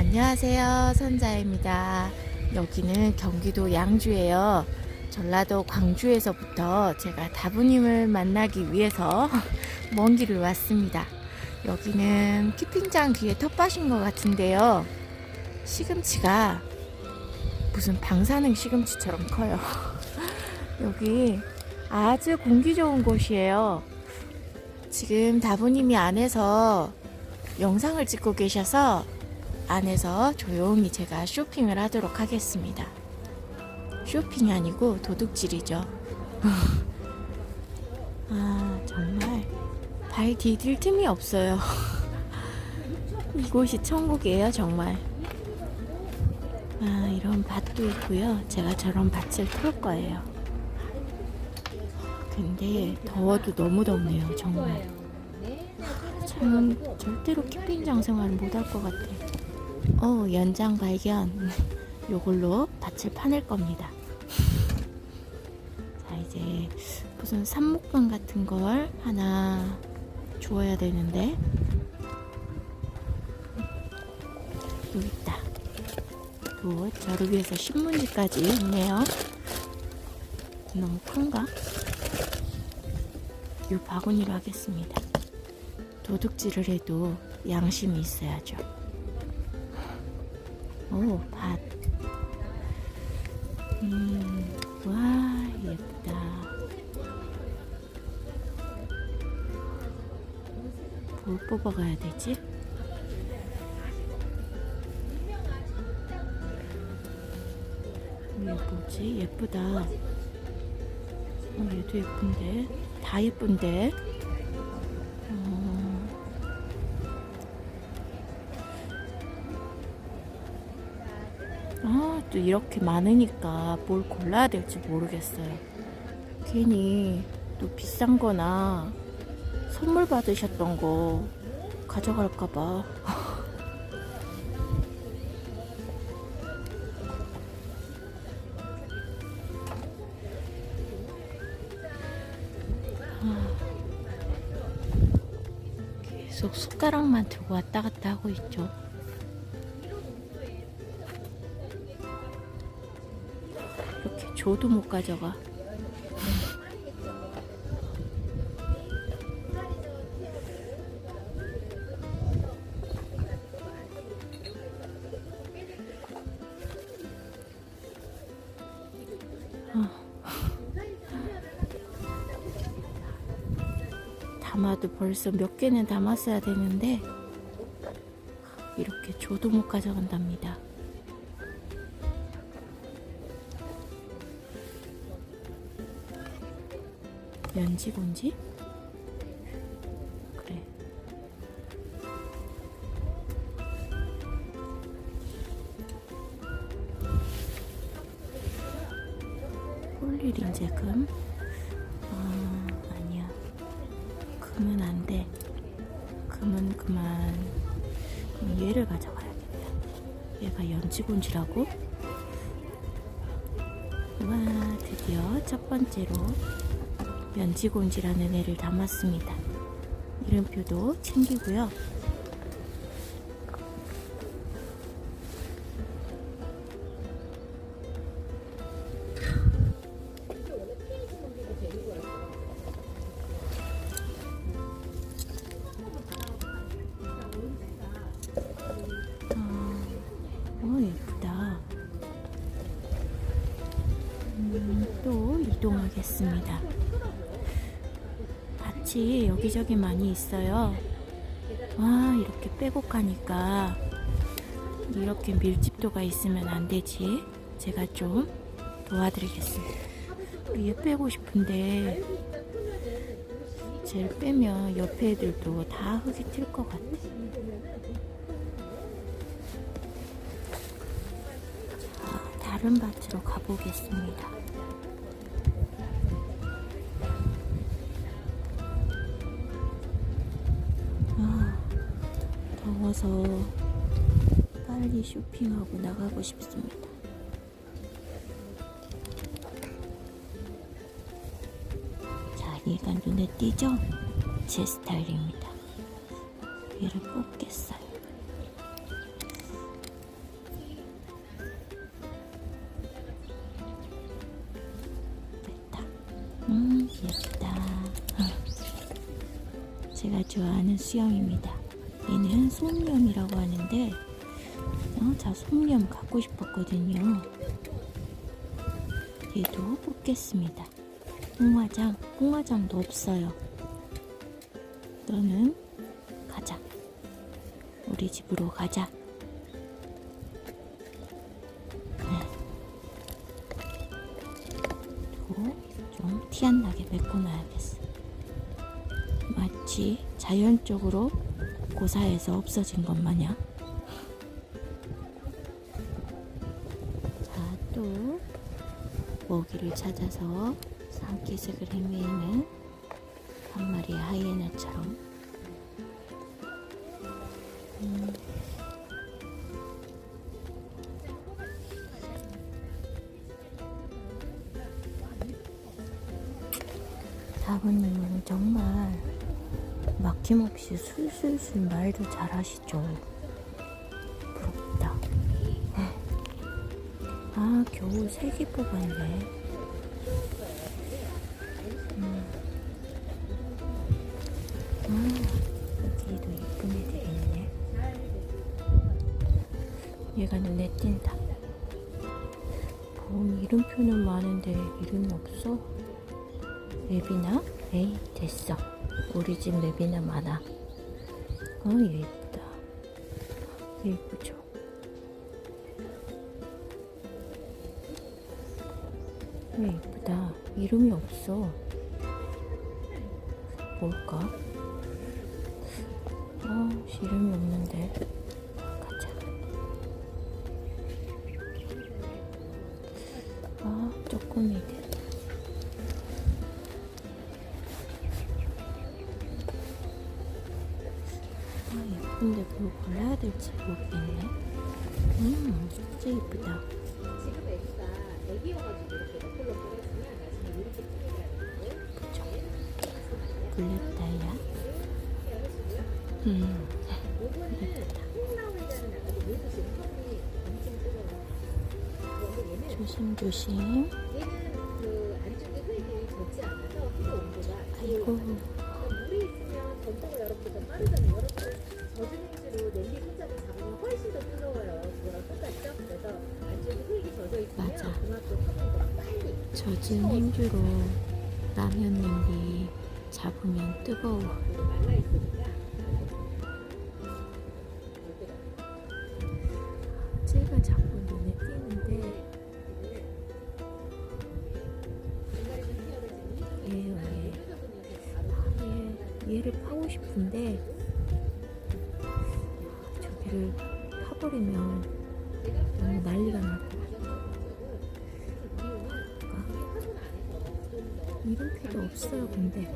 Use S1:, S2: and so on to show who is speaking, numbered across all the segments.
S1: 안녕하세요. 선자입니다. 여기는 경기도 양주예요. 전라도 광주에서부터 제가 다부님을 만나기 위해서 먼 길을 왔습니다. 여기는 키핑장 뒤에 텃밭인 것 같은데요. 시금치가 무슨 방사능 시금치처럼 커요. 여기 아주 공기 좋은 곳이에요. 지금 다부님이 안에서 영상을 찍고 계셔서 안에서 조용히 제가 쇼핑을 하도록 하겠습니다. 쇼핑이 아니고 도둑질이죠. 아, 정말 발 디딜 틈이 없어요. 이곳이 천국이에요, 정말. 아, 이런 밭도 있고요. 제가 저런 밭을 틀 거예요. 근데 더워도 너무 덥네요, 정말. 저는 절대로 캠핑 장 생활 못할 것 같아. 어, 연장 발견. 요걸로 밭을 파낼 겁니다. 자, 이제 무슨 삽목감 같은 걸 하나 주어야 되는데. 여기 있다. 또 저를 위해서 신문지까지 있네요. 너무 큰가? 요 바구니로 하겠습니다. 도둑질을 해도 양심이 있어야죠. 오, 밭. 음, 와, 예쁘다. 뭘 뽑아가야 되지? 이게 뭐지? 예쁘다. 어, 얘도 예쁜데? 다 예쁜데? 또 이렇게 많으니까 뭘 골라야 될지 모르겠어요. 괜히 또 비싼 거나 선물 받으셨던 거 가져갈까봐. 계속 숟가락만 들고 왔다 갔다 하고 있죠. 줘도 못 가져가. 담아도 벌써 몇 개는 담았어야 되는데 이렇게 줘도 못 가져간답니다. 연지곤지? 그래. 폴리린제 금? 아, 아니야. 금은 안 돼. 금은 그만. 그럼 얘를 가져가야겠다. 얘가 연지곤지라고? 와, 드디어 첫 번째로 연지곤지라는 애를 담았습니다. 이름표도 챙기고요. 밭이 여기저기 많이 있어요. 와, 이렇게 빼고 가니까 이렇게 밀집도가 있으면 안 되지. 제가 좀 도와드리겠습니다. 얘 빼고 싶은데 쟤를 빼면 옆에 애들도 다 흙이 튈 것 같아. 자, 다른 밭으로 가보겠습니다. 좋아서 빨리 쇼핑하고 나가고 싶습니다. 자리가 눈에 띄죠? 제 스타일입니다. 얘를 뽑겠어요. 됐다. 음, 예쁘다. 어. 제가 좋아하는 수영입니다. 얘는 솜염이라고 하는데, 어, 자, 솜염 갖고 싶었거든요. 얘도 뽑겠습니다. 홍화장, 홍화장도 없어요. 너는 가자. 우리 집으로 가자. 좀 티 안 나게 메꿔놔야겠어. 마치 자연적으로 고사에서 없어진 것 마냥. 자, 또 먹이를 찾아서 산기슭을 헤매는 한 마리의 하이에나처럼. 음. 다부님은 정말 막힘없이 술술술 말도 잘하시죠. 부럽다. 네. 아, 겨우 세 개 뽑았네. 음. 아, 여기도 예쁜 애들이 있네. 얘가 눈에 띈다. 보험 이름표는 많은데 이름이 없어? 맵이나? 에이 됐어 우리 집 맵이나 많아. 어얘 예쁘다. 얘 예쁘죠. 얘 예쁘다. 이름이 없어. 뭘까? 아 이름이 없는 아, 예쁜데 뭘 골라야 될지 모르겠네. 음, 진짜 예쁘다.
S2: 지금?
S1: 블랙 다이아. 음, 조심조심. 아이고.
S2: 행주로 냄비 손잡이 잡으면 훨씬 더 뜨거워요. 그거랑 똑같죠? 그래서 안쪽에 흙이 젖어 있으면
S1: 맞아.
S2: 그만큼 턱은 더 빨리
S1: 젖은 행주로 라면 냄비 잡으면 뜨거워.
S2: 천원인데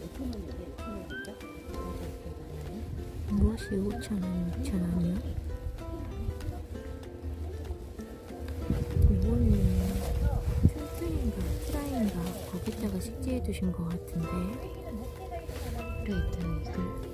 S2: 5천원인가?
S1: 무엇이 5,000원, 6,000원이요? 두신 것 같은데. 그래도 이걸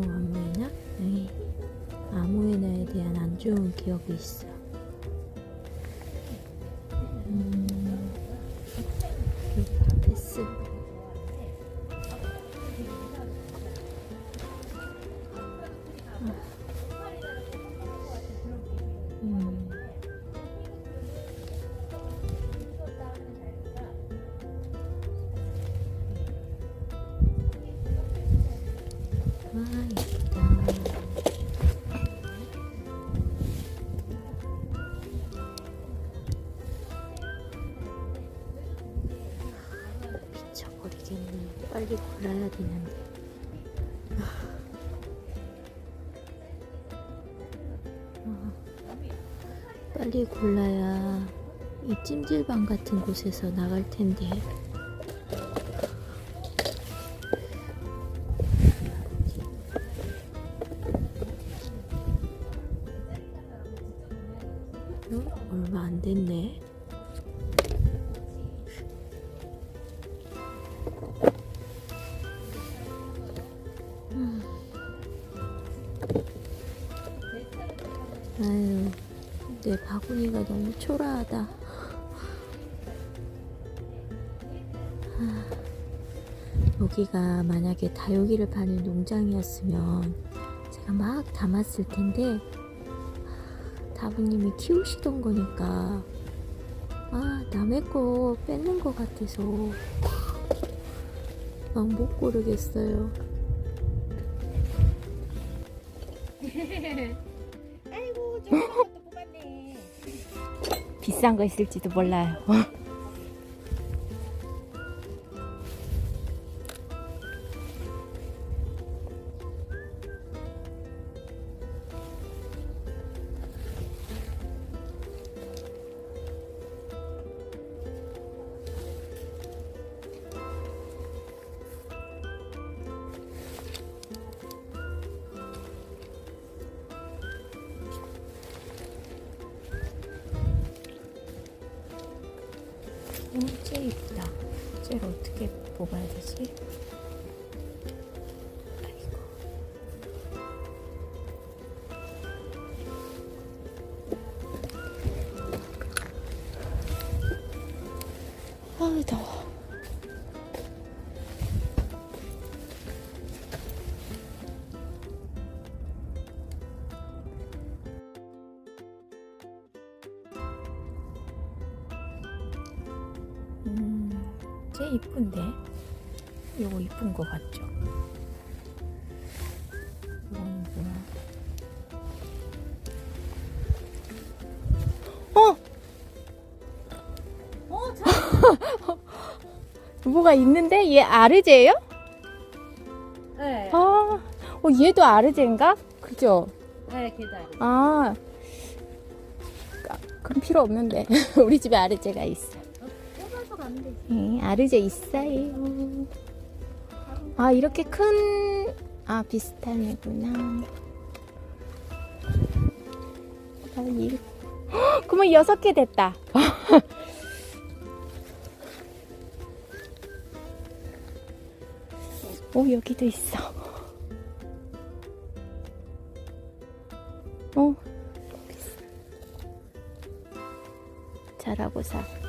S1: 아무에나? 에이 아무에나에 대한 안 좋은 기억이 있어 있겠니? 빨리 골라야 되는데.
S3: 빨리 골라야 이 찜질방 같은 곳에서 나갈 텐데. 아유, 내 바구니가 너무 초라하다. 아, 여기가 만약에 다육이를 파는 농장이었으면 제가 막 담았을 텐데 다부님이 키우시던 거니까 아 남의 거 뺏는 거 같아서 막 못 고르겠어요. 비싼 거 있을지도 몰라요. 이쁜데? 요거 이쁜 거 같죠? 이거는 뭐야? 어!
S2: 어, 자.
S3: 뭐가 있는데? 얘 아르제예요?
S2: 네.
S3: 아, 어, 얘도 아르제인가? 그죠?
S2: 네, 계단.
S3: 아, 아, 그럼 필요 없는데. 우리 집에 아르제가 있어. 네, 아르제 있어요. 아, 이렇게 큰, 아, 비슷한 애구나. 아, 이, 헉, 그러면 여섯 개 됐다. 오, 여기도 있어. 어, 여기 있어. 잘하고 사.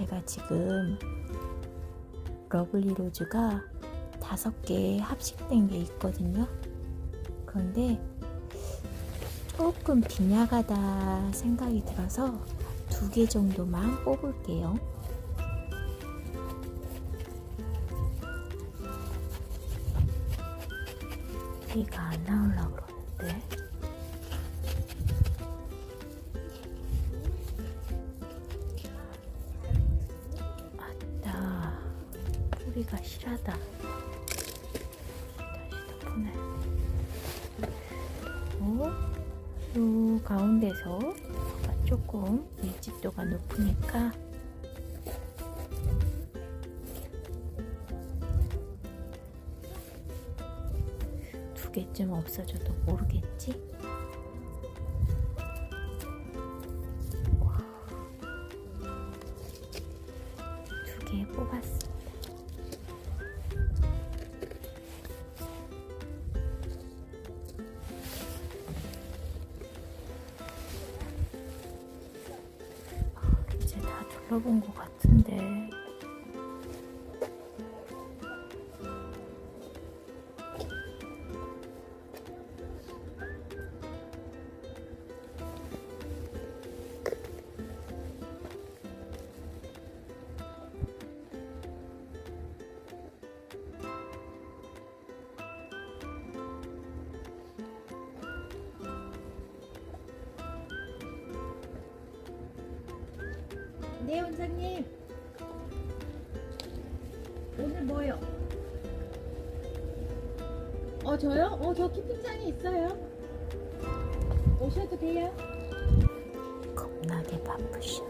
S3: 제가 지금 러블리 로즈가 다섯 개 합식된 게 있거든요. 그런데 조금 빈약하다 생각이 들어서 두 개 정도만 뽑을게요. 뿌리가 실하다 요 가운데서 가 조금 밀집도가 높으니까 두두 개쯤 없어져도 모르겠지? 둘러본 것 같은데.
S2: 네 원장님 오늘 뭐요? 어 저요? 어저 키팅장이 있어요 오셔도 돼요?
S3: 겁나게 바쁘셔.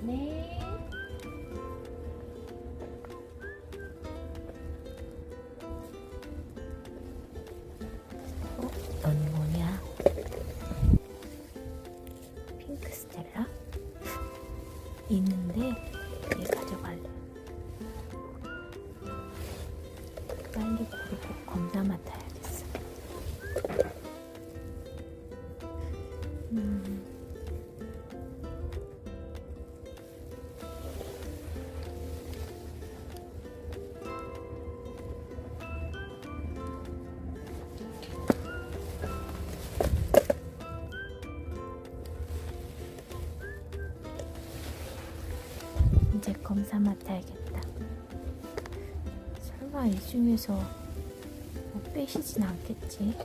S2: 네
S3: 있는데 얘 가져갈래. 검사 맡아야겠다. 설마 이 중에서 뭐 빼시진 않겠지?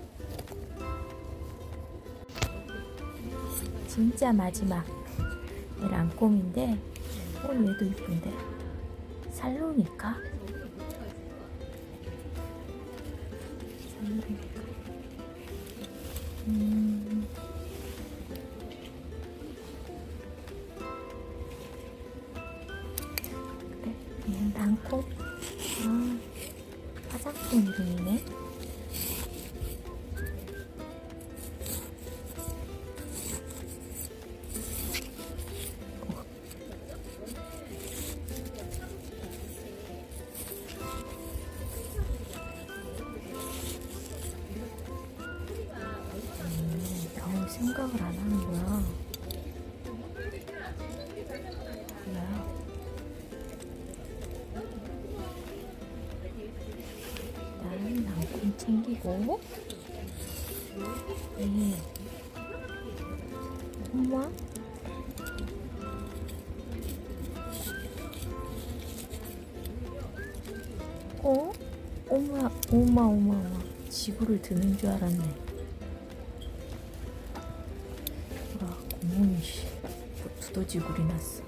S3: 진짜 마지막 얘 랑꼼인데 어 얘도 이쁜데 살로니까 챙기고. 네. 엄마? 어? 엄마, 엄마, 엄마, 엄마. 지구를 드는 줄 알았네. 아, 구멍이 씨, 뭐 두더지굴이 났어.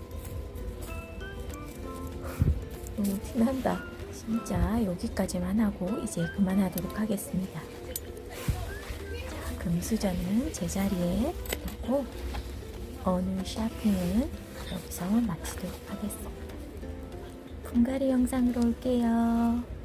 S3: 너무 티난다. 진짜 여기까지만 하고 이제 그만하도록 하겠습니다. 자, 금수저는 제자리에 놓고 오늘 쇼핑은 여기서 마치도록 하겠습니다. 분갈이 영상으로 올게요.